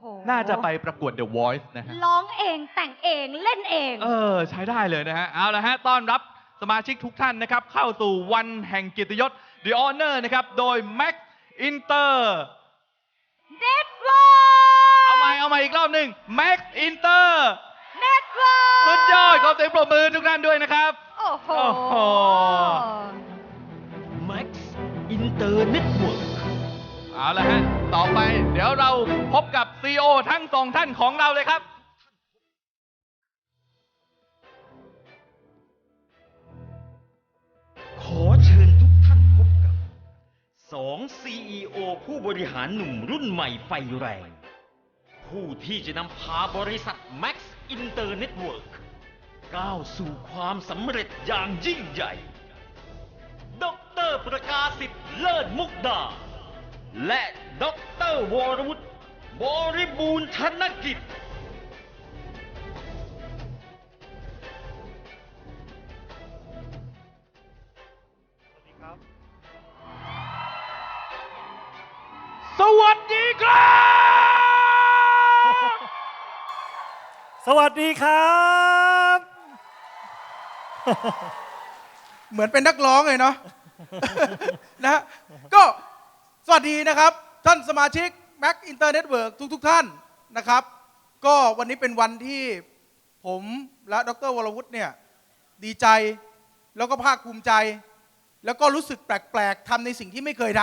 โหน่าจะไปประกวด The Voice นะฮะ ร้องเองแต่งเองเล่นเอง เออ ใช้ได้เลยนะฮะ เอาละฮะ ต้อนรับสมาชิกทุกท่านนะครับ เข้าสู่วันแห่งเกียรติยศ The Honor นะครับ โดย Max Inter เน็ตเวิร์เอาใหม่เอาใหม่อีกรอบหนึ่ง Max Inter เน็ตเวิร์สุดยอดขอเสียงปรบมือทุกท่านด้วยนะครับ โอ้โหโอ้โห Max Inter Network เอาละฮะ ต่อไปเดี๋ยวเราพบกับ CEO ทั้งสองท่านของเราเลยครับ ขอเชิญทุกท่านพบกับสอง CEO ผู้บริหารหนุ่มรุ่นใหม่ไฟแรง ผู้ที่จะนำพาบริษัท Max Inter Network ก้าวสู่ความสำเร็จอย่างยิ่งใหญ่ ดรประกาศิษฐ์เลิศมุกดา และดรวรวุฒิบริบูรณ์ธนกิจ สวัสดีครับ สวัสดีครับ เหมือนเป็นนักร้องเลยเนาะ นะฮะก็ สวัสดีนะครับ ท่านสมาชิก Mac Internet Work ทุกทุกๆท่านนะครับ ก็วันนี้เป็นวันที่ผมและดรวรวุฒิเนี่ยดีใจแล้วก็ภาคภูมิใจ แล้วก็รู้สึกแปลกๆทำในสิ่งที่ไม่เคยท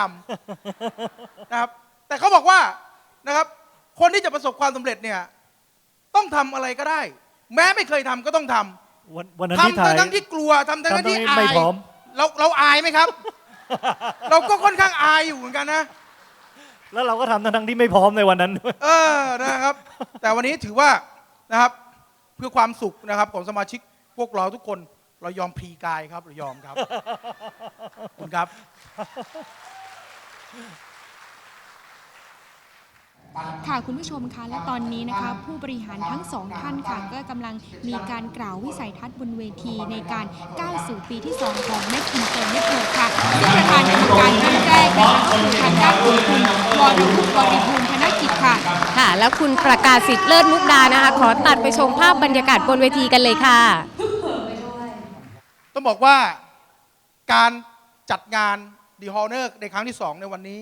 ำนะครับ แต่เขาบอกว่านะครับ คนที่จะประสบความสำเร็จเนี่ยต้องทำอะไรก็ได้ แม้ไม่เคยทำก็ต้องทำวันวันนั้นที่ทำถ่ายทั้งที่กลัวทำทั้งทำทั้งที่ที่อาไม่ยพร้อมเราเราอายไหมครับ เราก็ค่อนข้างอายอยู่เหมือนกันนะ แล้วเราก็ทำทั้งๆที่ไม่พร้อมในวันนั้นด้วย เออนะครับ แต่วันนี้ถือว่านะครับเพื่อความสุขนะครับของสมาชิกพวกเราทุกคนเรายอมพลีกายครับเรายอมครับขอบคุณครับ ค่ะคุณผู้ชมคะและตอนนี้นะคะ ผู้บริหารทั้งสองท่านค่ะก็กำลังมีการกล่าววิสัยทัศน์บนเวทีในการก้าวสู่ปีที่ 2 ของ Net Inter Network ค่ะซึ่งประธานกรรมการท่านแรกนะคะก็คือทางด้านของคุณวรวุฒิบริบูรณ์ธนกิจค่ะค่ะ แล้วคุณประกาศสิทธิ์เลิศมุกดานะคะ ขอตัดไปชมภาพบรรยากาศบนเวทีกันเลยค่ะ ต้องบอกว่าการจัดงานดีฮอ n เนอร์ในครั้งที่สองในวันนี้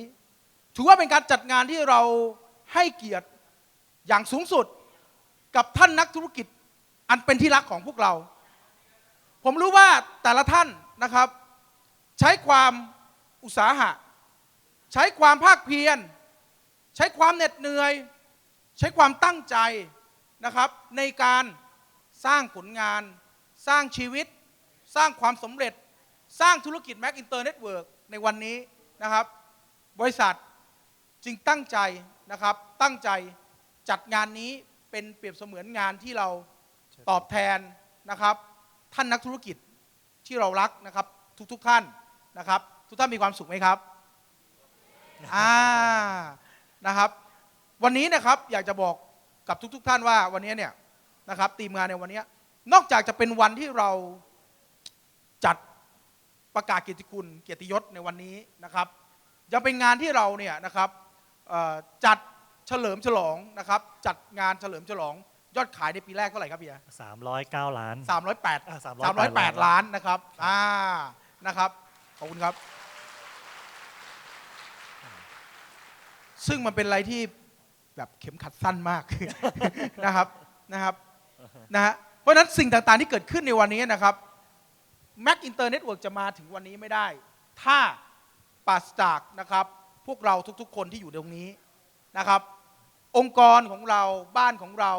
ถือว่าเป็นการจัดงานที่เรา ให้เกียรติอย่างสูงสุดกับท่านนักธุรกิจอันเป็นที่รักของพวกเรา ผมรู้ว่าแต่ละท่านนะครับ ใช้ความอุตสาหะ ใช้ความภาคเพียร ใช้ความเหน็ดเหนื่อย ใช้ความตั้งใจนะครับ ในการสร้างผลงาน สร้างชีวิต สร้างความสำเร็จ สร้างธุรกิจ Mac Inter Network ในวันนี้นะครับ บริษัท จึงตั้งใจนะครับตั้งใจจัดงานนี้เป็นเปรียบเสมือนงานที่เราตอบแทนนะครับ ท่านนักธุรกิจที่เรารักนะครับ ทุกๆทท่านนะครับ ทุกท่านมีความสุขไหมครับอ่านะครับ วันนี้นะครับอยากจะบอกกับทุก ๆ ท่านว่าวันนี้เนี่ยนะครับทีมงานในวันนี้นอกจากจะเป็นวันที่เราจัดประกาศเกียรติคุณเกียรติยศในวันนี้นะครับยังเป็นงานที่เราเนี่ยนะครับ จัดเฉลิมฉลองนะครับ จัดงานเฉลิมฉลอง ยอดขายในปีแรกเท่าไหร่ครับเบียร์309ล้านสามร้อยแปดอ่าสามร้อยแปด308ล้านนะครับอ่านะครับขอบคุณครับ ซึ่งมันเป็นอะไรที่แบบเข็มขัดสั้นมากนะครับนะครับนะฮะเพราะฉะนั้นสิ่งต่างๆที่เกิดขึ้นในวันนี้นะครับ Mac Inter Network จะมาถึงวันนี้ไม่ได้ ถ้าปราศจากนะครับ พวกเราทุกๆ คนที่อยู่ตรงนี้นะครับ องค์กรของเราบ้านของเรา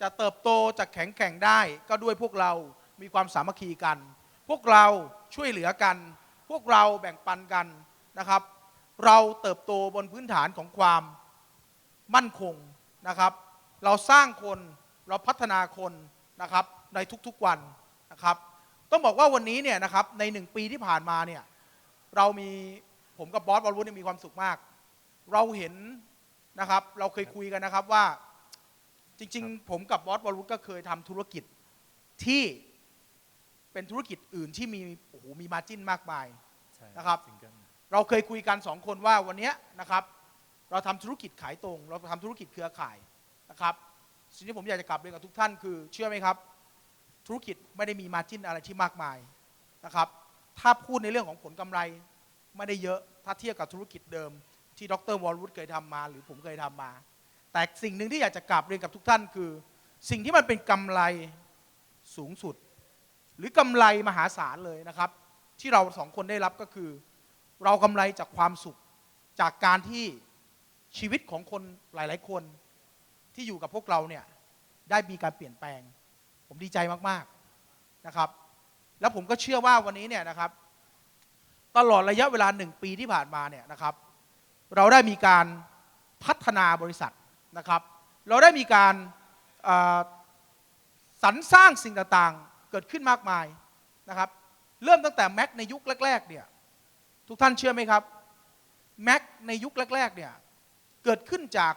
จะเติบโตจะแข็งแกร่งได้ ก็ด้วยพวกเรามีความสามัคคีกัน พวกเราช่วยเหลือกัน พวกเราแบ่งปันกันนะครับ เราเติบโตบนพื้นฐานของความมั่นคงนะครับ เราสร้างคนเราพัฒนาคนนะครับในทุกๆวันนะครับ ต้องบอกว่าวันนี้เนี่ยนะครับในหนึ่งปีที่ผ่านมาเนี่ยเรามี ผมกับบอสบอลวุฒิเนี่ยมีความสุขมาก เราเห็นนะครับ เราเคยคุยกันนะครับว่าจริง ๆ ผมกับบอสบอลวุฒิก็เคยทำธุรกิจที่เป็นธุรกิจอื่นที่มีโอ้โหมีมาจิ้นมากมายใช่นะครับซิงเกิลเราเคยคุยกันสองคนว่าวันเนี้ยนะครับ เราทำธุรกิจขายตรง เราทำธุรกิจเครือข่ายนะครับสิ่งที่ผมอยากจะกลับเรียนกับทุกท่านคือ เชื่อไหมครับ ธุรกิจไม่ได้มีมาจิ้นอะไรที่มากมายนะครับ ถ้าพูดในเรื่องของผลกำไร ไม่ได้เยอะถ้าเทียบกับธุรกิจเดิม ที่ดรวอลวุฒเคยทำมา หรือผมเคยทำมา แต่สิ่งหนึ่งที่อยากจะกลับเรียนกับทุกท่านคือ สิ่งที่มันเป็นกำไรสูงสุด หรือกำไรมหาศาลเลยนะครับ ที่เราสองคนได้รับก็คือ เรากำไรจากความสุขจากการที่ชีวิตของคนหลาย ๆ คนที่อยู่กับพวกเราเนี่ยได้มีการเปลี่ยนแปลง ผมดีใจมาก ๆ นะครับ แล้วผมก็เชื่อว่าวันนี้เนี่ยนะครับ ตลอดระยะเวลาหนึ่งปีที่ผ่านมาเนี่ยนะครับ เราได้มีการพัฒนาบริษัทนะครับ เราได้มีการสรรสร้างสิ่งต่างๆ เกิดขึ้นมากมายนะครับ เริ่มตั้งแต่แม็กในยุคแรกๆเนี่ยทุกท่านเชื่อไหมครับแม็กในยุคแรกๆเนี่ยเกิดขึ้นจาก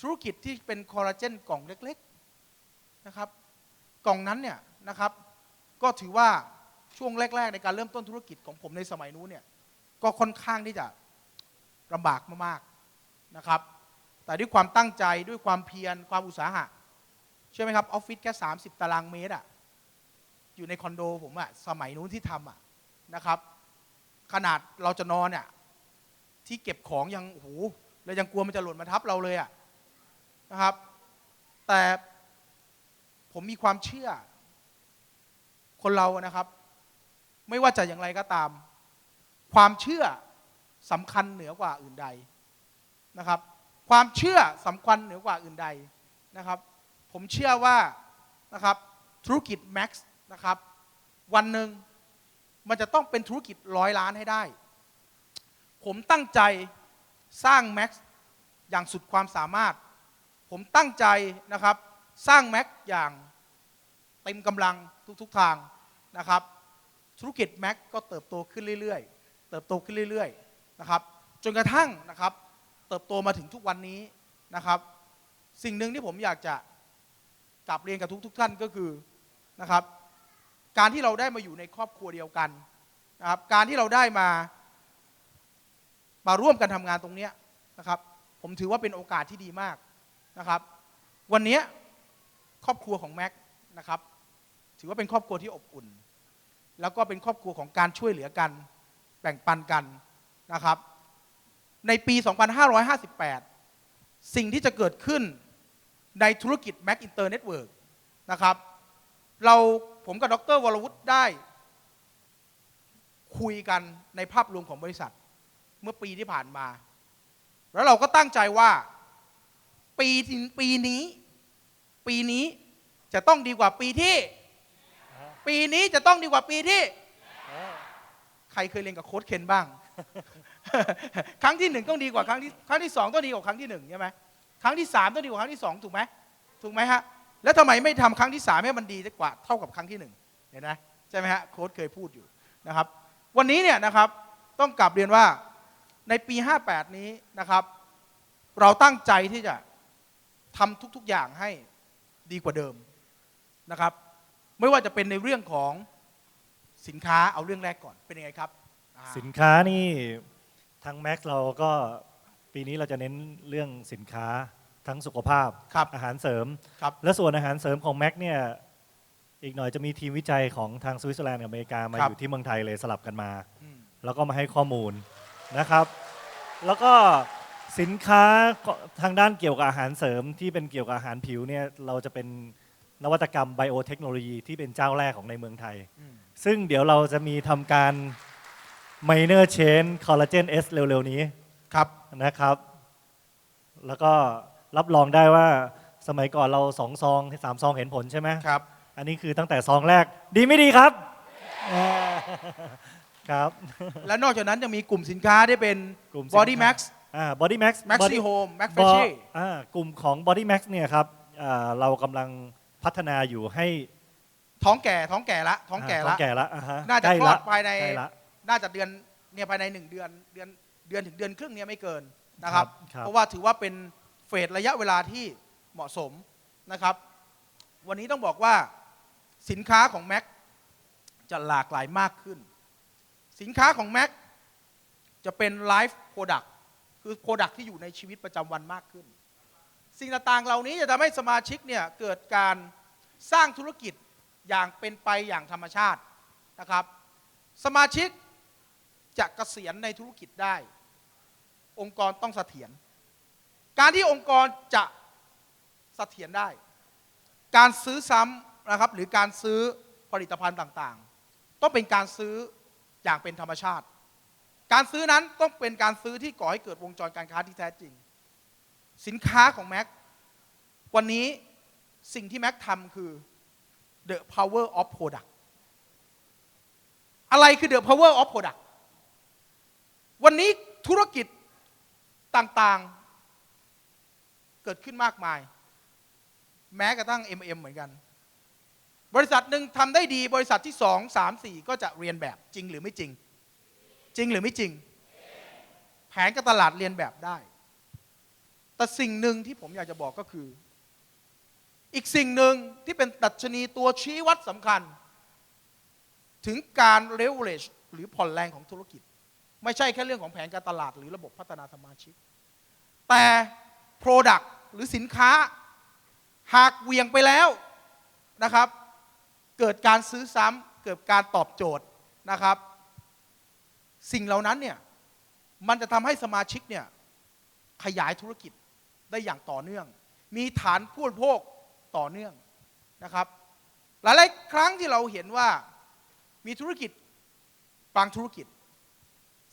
ธุรกิจที่เป็นคอลลาเจนกล่องเล็กๆนะครับ กล่องนั้นเนี่ยนะครับ ก็ถือว่า ช่วงแรก ๆ ในการเริ่มต้นธุรกิจของผมในสมัยนู้นเนี่ยก็ค่อนข้างที่จะลำบากมากๆนะครับ แต่ด้วยความตั้งใจด้วยความเพียรความอุตสาหะเชื่อไหมครับออฟฟิศแค่ 30 ตารางเมตรอะอยู่ในคอนโดผมอะสมัยนู้นที่ทำอะนะครับ ขนาดเราจะนอนเนี่ยที่เก็บของยังโอ้โหเรายังกลัวมันจะหล่นมาทับเราเลยอะนะครับ แต่ผมมีความเชื่อคนเรานะครับ ไม่ว่าจะอย่างไรก็ตาม ความเชื่อสำคัญเหนือกว่าอื่นใดนะครับ ความเชื่อสำคัญเหนือกว่าอื่นใดนะครับ ผมเชื่อว่านะครับธุรกิจ Max นะครับ วันหนึ่งมันจะต้องเป็นธุรกิจร้อยล้านให้ได้ ผมตั้งใจสร้าง Max อย่างสุดความสามารถ ผมตั้งใจนะครับ สร้าง Max อย่างเต็มกำลังทุกๆทางนะครับ ธุรกิจ Max ก็เติบโตขึ้นเรื่อยๆ เติบโตขึ้นเรื่อยๆนะครับจนกระทั่งนะครับเติบโตมาถึงทุกวันนี้นะครับ สิ่งหนึ่งที่ผมอยากจะกลับเรียนกับทุกๆท่านก็คือนะครับ การที่เราได้มาอยู่ในครอบครัวเดียวกันนะครับการที่เราได้มามาร่วมกันทำงานตรงนี้นะครับ ผมถือว่าเป็นโอกาสที่ดีมากนะครับ วันนี้ครอบครัวของแม็กนะครับ ถือว่าเป็นครอบครัวที่อบอุ่น แล้วก็เป็นครอบครัวของการช่วยเหลือกัน แบ่งปันกันนะครับ ในปี 2558 สิ่งที่จะเกิดขึ้นในธุรกิจ Mac Inter Network นะครับ เราผมกับดรวรวุฒิได้ คุยกันในภาพรวมของบริษัท เมื่อปีที่ผ่านมา แล้วเราก็ตั้งใจว่าปีปีนี้ ปีนี้จะต้องดีกว่าปีที่ ปีนี้จะต้องดีกว่าปีที่ ใครเคยเรียนกับโค้ชเคนบ้าง ครั้งที่หนึ่งต้องดีกว่าครั้งที่ครั้งที่สองต้องดีกว่าครั้งที่หนึ่งใช่ไหมครั้งที่สามต้องดีกว่าครั้งที่สองถูกไหมถูกไหมฮะแล้วทำไมไม่ทำครั้งที่สามให้มันดีกว่าเท่ากับครั้งที่หนึ่งเห็นไหมใช่ไหมฮะโค้ชเคยพูดอยู่นะครับ วันนี้เนี่ยนะครับต้องกลับเรียนว่าในปี 58 นี้นะครับ เราตั้งใจที่จะทำทุกๆอย่างให้ดีกว่าเดิมนะครับ ไม่ว่าจะเป็นในเรื่องของสินค้าเอาเรื่องแรกก่อนเป็นยังไงครับอ่าสินค้านี่ทางแม็กเราก็ปีนี้เราจะเน้นเรื่องสินค้าทั้งสุขภาพครับ อาหารเสริม ครับ และส่วนอาหารเสริมของแม็กเนี่ยอีกหน่อยจะมีทีมวิจัยของทางสวิตเซอร์แลนด์กับอเมริกามาครับ อยู่ที่เมืองไทยเลยสลับกันมา อืม แล้วก็มาให้ข้อมูลนะครับ แล้วก็สินค้าทางด้านเกี่ยวกับอาหารเสริมที่เป็นเกี่ยวกับอาหารผิวเนี่ยเราจะเป็น นวัตกรรมไบโอเทคโนโลยีที่เป็นเจ้าแรกของในเมืองไทยอืมซึ่งเดี๋ยวเราจะมีทำการ minor chain collagen S เร็วๆนี้ครับนะครับ แล้วก็รับรองได้ว่าสมัยก่อนเราสองซองสามซองเห็นผลใช่ไหมครับ อันนี้คือตั้งแต่ซองแรกดีไม่ดีครับอ่าครับ และนอกจากนั้นยังมีกลุ่มสินค้าที่เป็น กลุ่มสินค้า Body Max อ่า Body Max Maxi Body- Home Max บ Freshie อ่ากลุ่มของ Body Max เนี่ยครับอ่าเรากำลัง พัฒนาอยู่ให้ท้องแก่ท้องแก่ละท้องแก่าท้ละองแก่ละอ่าฮะน่าจะใกล้คลอละดภายในใกล้ละ น่าจะเดือนเนี่ยภายในหนึ่งเดือนเดือนเดือนถึงเดือนครึ่งเนี่ยไม่เกินนะครับ ครับ เพราะว่าถือว่าเป็นเฟสระยะเวลาที่เหมาะสมนะครับ วันนี้ต้องบอกว่าสินค้าของ Mac จะหลากหลายมากขึ้น สินค้าของ Mac จะเป็นไลฟ์โปรดักต์คือโปรดักที่อยู่ในชีวิตประจำวันมากขึ้น สิ่งต่างๆเหล่านี้จะทำให้สมาชิกเนี่ยเกิดการสร้างธุรกิจอย่างเป็นไปอย่างธรรมชาตินะครับ สมาชิกจะเกษียณในธุรกิจได้ องค์กรต้องเสถียรการที่องค์กรจะเสถียรได้ การซื้อซ้ำนะครับหรือการซื้อผลิตภัณฑ์ต่างๆ ต้องเป็นการซื้ออย่างเป็นธรรมชาติ การซื้อนั้นต้องเป็นการซื้อที่ก่อให้เกิดวงจรการค้าที่แท้จริง สินค้าของแม็กวันนี้สิ่งที่แม็กทำคือ the power of product อะไรคือ the power of product วันนี้ธุรกิจต่างๆ เกิดขึ้นมากมาย แม้กระทั่ง MM เหมือนกัน บริษัทหนึ่งทำได้ดีบริษัทที่สองสามสี่ก็จะเรียนแบบจริงหรือไม่จริง จริงหรือไม่จริง แผนการตลาดเรียนแบบได้ แต่สิ่งหนึ่งที่ผมอยากจะบอกก็คือ อีกสิ่งหนึ่งที่เป็นดัชนีตัวชี้วัดสำคัญ ถึงการ leverage หรือผ่อนแรงของธุรกิจ ไม่ใช่แค่เรื่องของแผนการตลาด หรือระบบพัฒนาสมาชิก แต่ Product หรือสินค้า หากเวียงไปแล้วนะครับ เกิดการซื้อซ้ำเกิดการตอบโจทย์นะครับ สิ่งเหล่านั้นเนี่ยมันจะทำให้สมาชิกเนี่ยขยายธุรกิจ ได้อย่างต่อเนื่อง มีฐานผู้บริโภคต่อเนื่องนะครับ หลายๆครั้งที่เราเห็นว่ามีธุรกิจบางธุรกิจ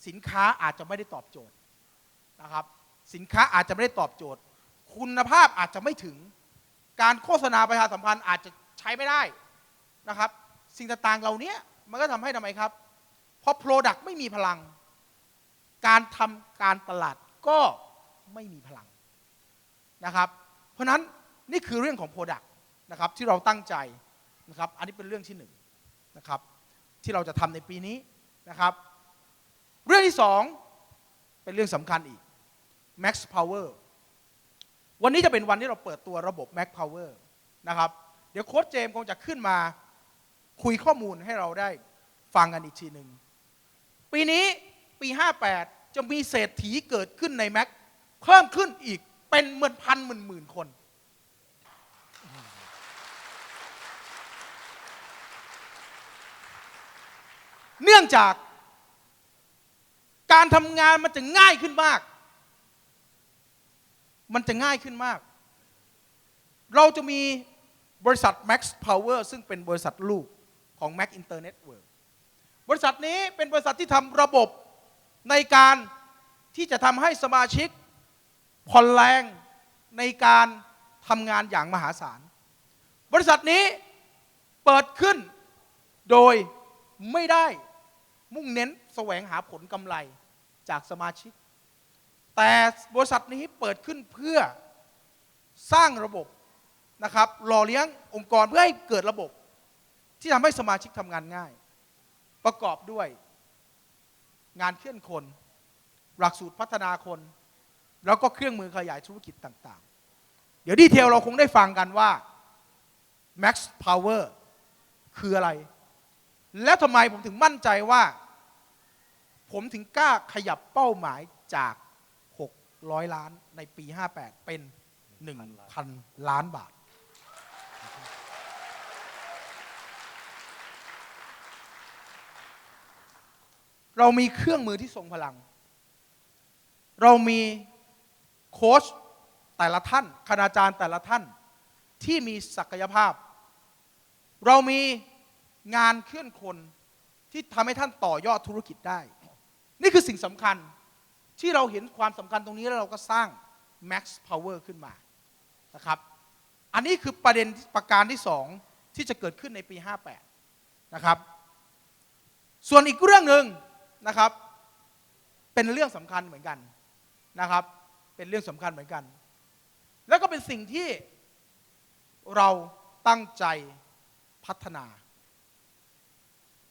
สินค้าอาจจะไม่ได้ตอบโจทย์นะครับ สินค้าอาจจะไม่ได้ตอบโจทย์ คุณภาพอาจจะไม่ถึง การโฆษณาประชาสัมพันธ์อาจจะใช้ไม่ได้นะครับ สิ่งต่างๆเหล่านี้มันก็ทำให้ทำไมครับเพราะ Product ไม่มีพลัง การทำการตลาดก็ไม่มีพลัง นะครับ เพราะนั้นนี่คือเรื่องของ Product นะครับที่เราตั้งใจนะครับ อันนี้เป็นเรื่องที่หนึ่งนะครับที่เราจะทำในปีนี้นะครับ เรื่องที่สองเป็นเรื่องสำคัญอีก Max Power วันนี้จะเป็นวันที่เราเปิดตัวระบบ Max Power นะครับ เดี๋ยวโค้ชเจมส์คงจะขึ้นมาคุยข้อมูลให้เราได้ฟังกันอีกทีหนึ่ง ปีนี้ปี 58 จะมีเศรษฐีเกิดขึ้นใน Mac เพิ่มขึ้นอีก เป็นหมื่นพันหมื่นหมื่นคน เนื่องจาก การทำงานมันจะง่ายขึ้นมาก มันจะง่ายขึ้นมาก เราจะมีบริษัท Max Power ซึ่งเป็นบริษัทลูกของ Mac Internet World บริษัทนี้เป็นบริษัทที่ทำระบบในการที่จะทำให้สมาชิก ผ่อนแรงในการทำงานอย่างมหาศาล บริษัทนี้เปิดขึ้นโดยไม่ได้มุ่งเน้นแสวงหาผลกำไรจากสมาชิก แต่บริษัทนี้เปิดขึ้นเพื่อสร้างระบบนะครับหล่อเลี้ยงองค์กรเพื่อให้เกิดระบบ ที่ทำให้สมาชิกทำงานง่าย ประกอบด้วย งานเคลื่อนคน หลักสูตรพัฒนาคน แล้วก็เครื่องมือขยายธุรกิจต่างๆ เดี๋ยวดีเทลเราคงได้ฟังกันว่า Max Power คืออะไร แล้วทำไมผมถึงมั่นใจว่า ผมถึงกล้าขยับเป้าหมายจาก 600 ล้านในปี 58 เป็น 1,000 ล้านบาท เรามีเครื่องมือที่ทรงพลัง เรามี โค้ชแต่ละท่านคณาจารย์แต่ละท่านที่มีศักยภาพ เรามีงานเคลื่อนคนที่ทำให้ท่านต่อยอดธุรกิจได้ นี่คือสิ่งสำคัญที่เราเห็นความสำคัญตรงนี้แล้วเราก็สร้าง Max Power ขึ้นมานะครับอันนี้คือประเด็นประการที่สองที่จะเกิดขึ้นในปี 58 นะครับ ส่วนอีกเรื่องหนึ่งนะครับ เป็นเรื่องสำคัญเหมือนกันนะครับ เป็นเรื่องสำคัญเหมือนกัน แล้วก็เป็นสิ่งที่เราตั้งใจพัฒนา